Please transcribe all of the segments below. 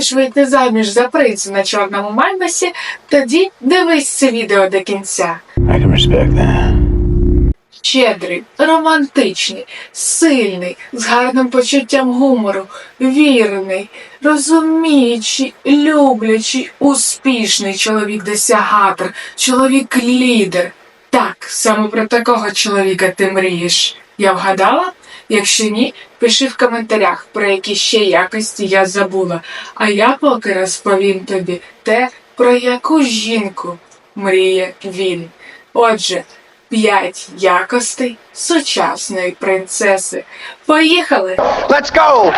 мрієш вийти заміж за принца на чорному мальбасі, тоді дивись це відео до кінця. I can respect that. Щедрий, романтичний, сильний, з гарним почуттям гумору, вірний, розуміючий, люблячий, успішний чоловік-досягатор, чоловік-лідер. Так, саме про такого чоловіка ти мрієш. Я вгадала? Якщо ні, пиши в коментарях, про які ще якості я забула. А я поки розповім тобі те, про яку жінку мріє він. Отже, п'ять якостей сучасної принцеси. Поїхали! Let's go!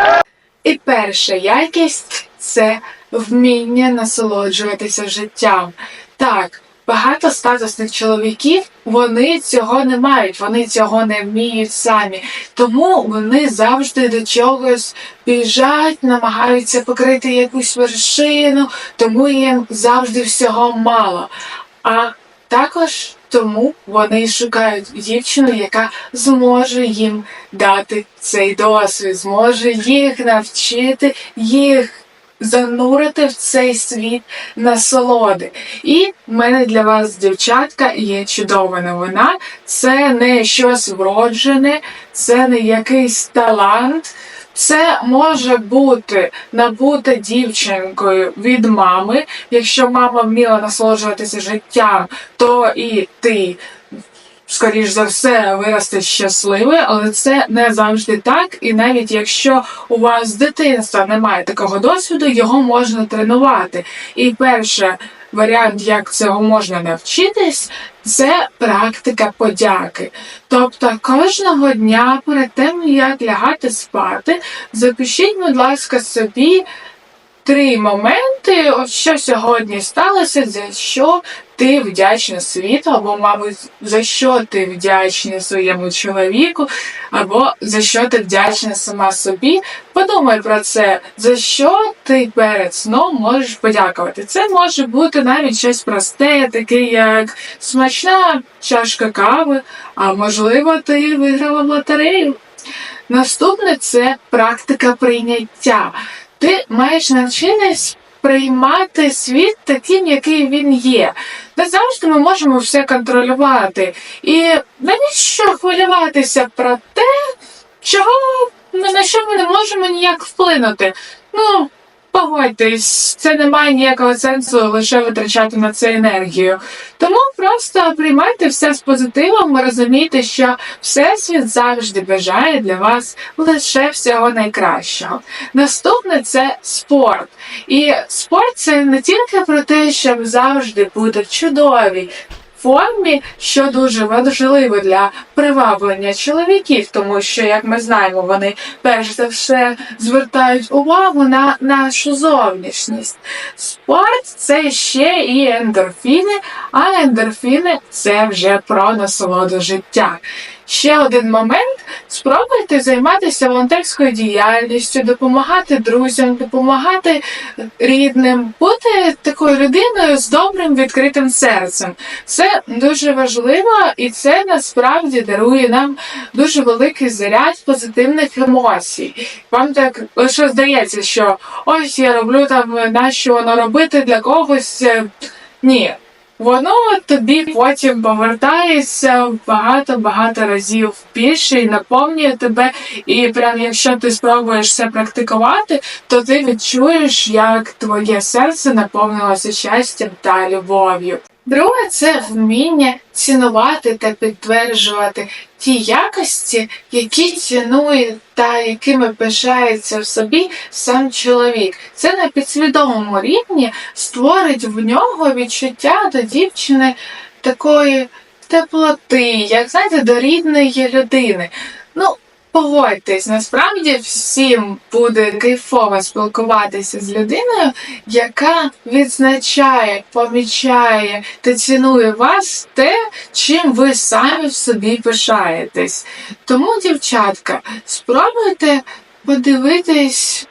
І перша якість це вміння насолоджуватися життям. Так, багато статусних чоловіків вони цього не мають, вони цього не вміють самі. Тому вони завжди до чогось біжать, намагаються покрити якусь вершину, тому їм завжди всього мало. А також тому вони шукають дівчину, яка зможе їм дати цей досвід, зможе їх навчити, їх занурити в цей світ насолоди. І в мене для вас, дівчатка, є чудова новина. Це не щось вроджене, це не якийсь талант. Це може бути набута дівчинкою від мами. Якщо мама вміла насолоджуватися життям, то і ти, скоріш за все, виростеш щасливий, але це не завжди так. І навіть якщо у вас з дитинства немає такого досвіду, його можна тренувати. І перше. Варіант, як цього можна навчитись, це практика подяки. Тобто кожного дня перед тим, як лягати спати, запишіть, будь ласка, собі три моменти, що сьогодні сталося, за що ти вдячна світу, або, мабуть, за що ти вдячна своєму чоловіку, або за що ти вдячна сама собі. Подумай про це, за що ти перед сном можеш подякувати. Це може бути навіть щось просте, таке як смачна чашка кави, а можливо, ти виграла в лотерею. Наступне це практика прийняття. Ти маєш навчитись приймати світ таким, який він є. Не завжди ми можемо все контролювати. І навіщо хвилюватися про те, чого на що ми не можемо ніяк вплинути? Ну, погодьтесь, це не має ніякого сенсу лише витрачати на це енергію. Тому просто приймайте все з позитивом, розумійте, що Всесвіт завжди бажає для вас лише всього найкращого. Наступне це спорт. І спорт це не тільки про те, щоб завжди бути в формі, що дуже важливо для приваблення чоловіків, тому що, як ми знаємо, вони перш за все звертають увагу на нашу зовнішність. Спорт це ще і ендорфіни, а ендорфіни це вже про насолоду життя. Ще один момент: спробуйте займатися волонтерською діяльністю, допомагати друзям, допомагати рідним, бути такою людиною з добрим відкритим серцем. Це дуже важливо, і це насправді дарує нам дуже великий заряд позитивних емоцій. Вам так лише здається, що ось я роблю там, нащо воно робити для когось. Ні. Воно тобі потім повертається багато-багато разів більше і наповнює тебе. І прям якщо ти спробуєш це практикувати, то ти відчуєш, як твоє серце наповнилося щастям та любов'ю. Друге, це вміння цінувати та підтверджувати ті якості, які цінує та якими пишається в собі сам чоловік. Це на підсвідомому рівні створить в нього відчуття до дівчини такої теплоти, як знаєте, до рідної людини. Ну, Погодьтесь, насправді всім буде кайфово спілкуватися з людиною, яка відзначає, помічає та цінує вас те, чим ви самі в собі пишаєтесь. Тому, дівчатка, спробуйте подивитись.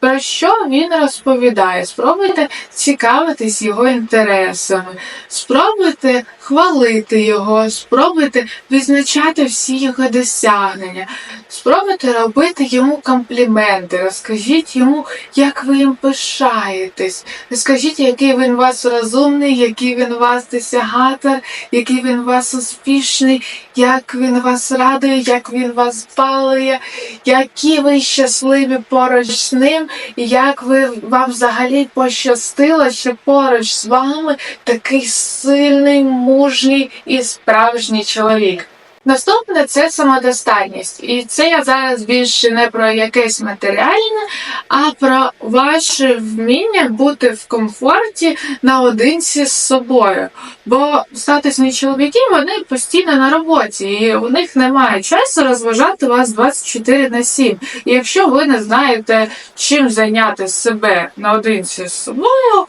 Про що він розповідає? Спробуйте цікавитись його інтересами, спробуйте хвалити його, спробуйте відзначати всі його досягнення, Спробуйте робити йому компліменти, розкажіть йому, як ви їм пишаєтесь. Розкажіть, який він вас розумний, який він вас досягатор, який він вас успішний, як він вас радує, як він вас балує, які ви щасливі поруч з ним, і як ви вам взагалі пощастило, що поруч з вами такий сильний, мужній і справжній чоловік. Наступне це самодостатність. І це я зараз більше не про якесь матеріальне, а про ваше вміння бути в комфорті наодинці з собою. Бо статусні чоловіки вони постійно на роботі, і у них немає часу розважати вас 24 на 7. І якщо ви не знаєте, чим зайняти себе наодинці з собою,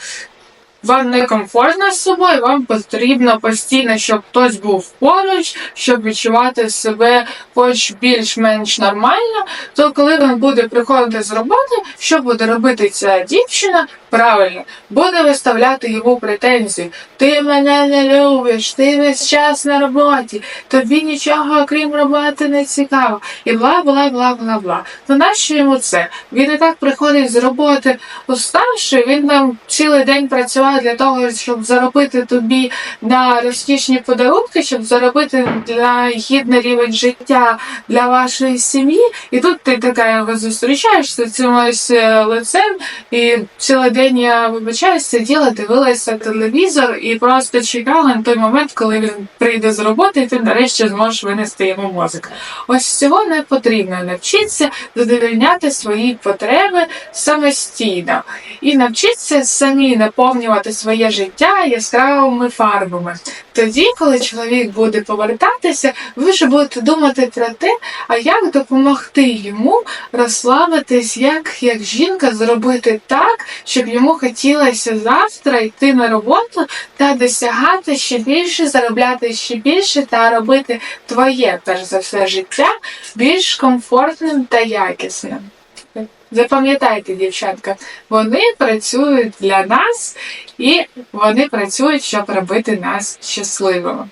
вам не комфортно з собою, вам потрібно постійно, щоб хтось був поруч, щоб відчувати себе хоч більш-менш нормально, то коли він буде приходити з роботи, що буде робити ця дівчина? Правильно, буде виставляти йому претензії. Ти мене не любиш, ти весь час на роботі, тобі нічого окрім роботи не цікаво. І бла бла бла бла бла. То нащо йому це? Він і так приходить з роботи уставший, він там цілий день працював для того, щоб заробити тобі на розкішні подарунки, щоб заробити для гідний рівень життя для вашої сім'ї. І тут ти така його зустрічаєш з цим ось е, лицем, і цілий день я вибачаюсь, сиділа, дивилася телевізор і просто чекала на той момент, коли він прийде з роботи, і ти нарешті зможеш винести йому мозок. Ось цього не потрібно. Навчитися задовольняти свої потреби самостійно і навчитися самі наповнювати своє життя яскравими фарбами. Тоді, коли чоловік буде повертатися, ви вже будете думати про те, а як допомогти йому розслабитись, як, як жінка зробити так, щоб йому хотілося завтра йти на роботу та досягати ще більше, заробляти ще більше та робити твоє, перш за все, життя більш комфортним та якісним. Запам'ятайте, дівчатка, вони працюють для нас і вони працюють, щоб робити нас щасливими.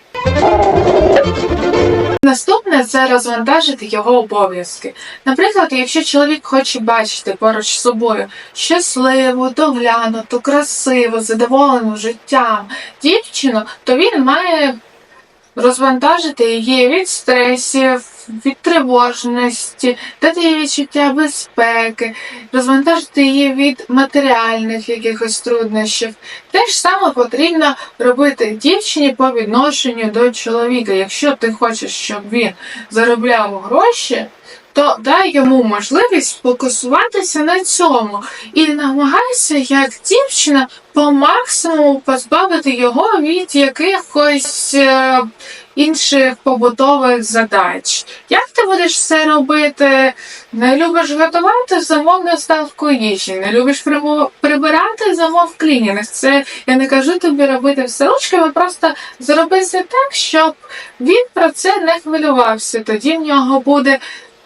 Наступне це розвантажити його обов'язки. Наприклад, якщо чоловік хоче бачити поруч з собою щасливу, доглянуту, красиву, задоволену життям дівчину, то він має розвантажити її від стресів, від тривожності, дати їй відчуття безпеки, розвантажити її від матеріальних якихось труднощів. Те ж саме потрібно робити дівчині по відношенню до чоловіка. Якщо ти хочеш, щоб він заробляв гроші, то дай йому можливість фокусуватися на цьому і намагайся, як дівчина, по максимуму позбавити його від якихось е, інших побутових задач. Як ти будеш це робити? Не любиш готувати, замов доставку їжі. Не любиш прибирати, замов клінінг. Це я не кажу тобі робити все ручками, просто зроби це так, щоб він про це не хвилювався. Тоді в нього буде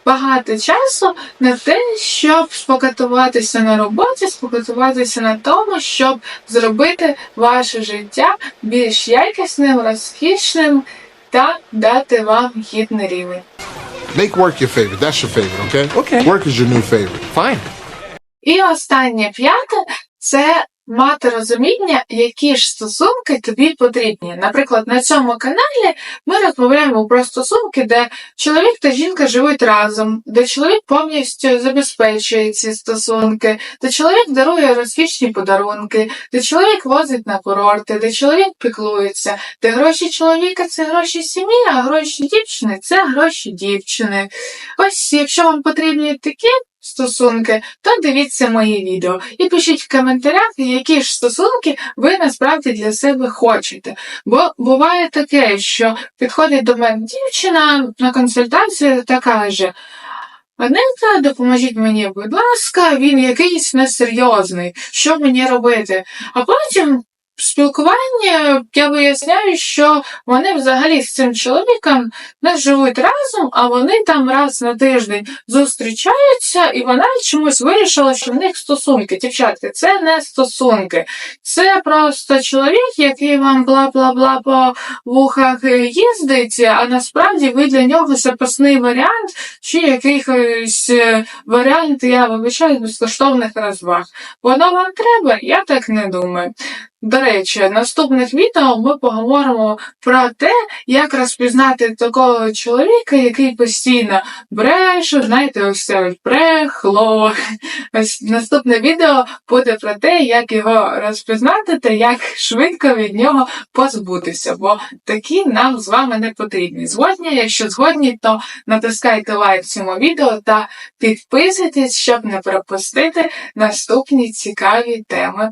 багато часу на те, щоб спокатуватися на роботі, спокатуватися на тому, щоб зробити ваше життя більш якісним, розкішним та дати вам гідний рівень. Make work your favorite. That's your favorite, okay? Okay. Work is your new favorite. Fine. І останнє п'яте це мати розуміння, які ж стосунки тобі потрібні. Наприклад, на цьому каналі ми розмовляємо про стосунки, де чоловік та жінка живуть разом, де чоловік повністю забезпечує ці стосунки, де чоловік дарує розкішні подарунки, де чоловік возить на курорти, де чоловік піклується, де гроші чоловіка це гроші сім'ї, а гроші дівчини це гроші дівчини. Ось, якщо вам потрібні такі стосунки, то дивіться мої відео і пишіть в коментарях, які ж стосунки ви насправді для себе хочете. Бо буває таке, що підходить до мене дівчина на консультацію та каже. Анета, допоможіть мені, будь ласка, він якийсь несерйозний. Що мені робити? А потім спілкуванні я виясняю, що вони взагалі з цим чоловіком не живуть разом, а вони там раз на тиждень зустрічаються, і вона чомусь вирішила, що в них стосунки. Дівчатки, це не стосунки. Це просто чоловік, який вам бла-бла-бла по вухах їздить, а насправді ви для нього запасний варіант, чи якийсь е, варіант, я вибачаю, безкоштовних розваг. Воно вам треба? Я так не думаю. До речі, наступних відео ми поговоримо про те, як розпізнати такого чоловіка, який постійно бреше, знаєте, ось це брехло. Ось наступне відео буде про те, як його розпізнати та як швидко від нього позбутися, бо такі нам з вами не потрібні. Згодні, якщо згодні, то натискайте лайк цьому відео та підписуйтесь, щоб не пропустити наступні цікаві теми.